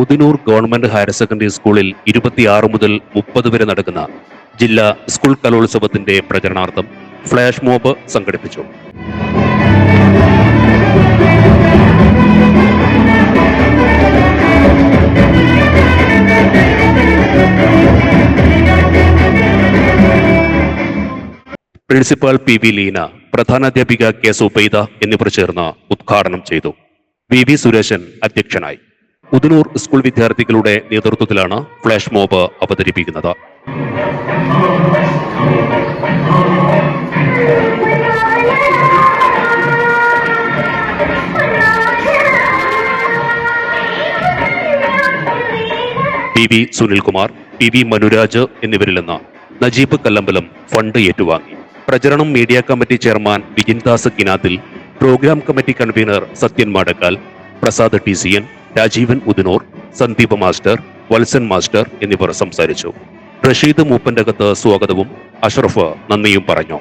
Udinur government higher secondary സ്കൂളിൽ ഇരുപത്തിയാറ് മുതൽ മുപ്പത് വരെ നടക്കുന്ന ജില്ലാ സ്കൂൾ കലോത്സവത്തിന്റെ പ്രചരണാർത്ഥം ഫ്ലാഷ് മോബ് സംഘടിപ്പിച്ചു. പ്രിൻസിപ്പാൾ പി വി ലീന പ്രധാനാധ്യാപിക കെ സുബൈദ എന്നിവർ ചേർന്ന് ഉദ്ഘാടനം ചെയ്തു. വി വി സുരേശൻ അധ്യക്ഷനായി. ഉദനൂർ സ്കൂൾ വിദ്യാർത്ഥികളുടെ നേതൃത്വത്തിലാണ് ഫ്ലാഷ് മോബ് അവതരിപ്പിക്കുന്നത്. P V Sunilkumar P V Manuraj എന്നിവരിൽ നിന്ന് നജീബ് കല്ലമ്പലം ഫണ്ട് ഏറ്റുവാങ്ങി. പ്രചരണം media committee chairman Vijindas Kinathil programme committee convener Sathyan Madakkal Prasad T C N Rajeevan Udinur Sandeep master Valsan master എന്നിവർ സംസാരിച്ചു. റഷീദ് മൂപ്പന്റകത്ത് സ്വാഗതവും അഷ്റഫ് നന്ദിയും പറഞ്ഞു.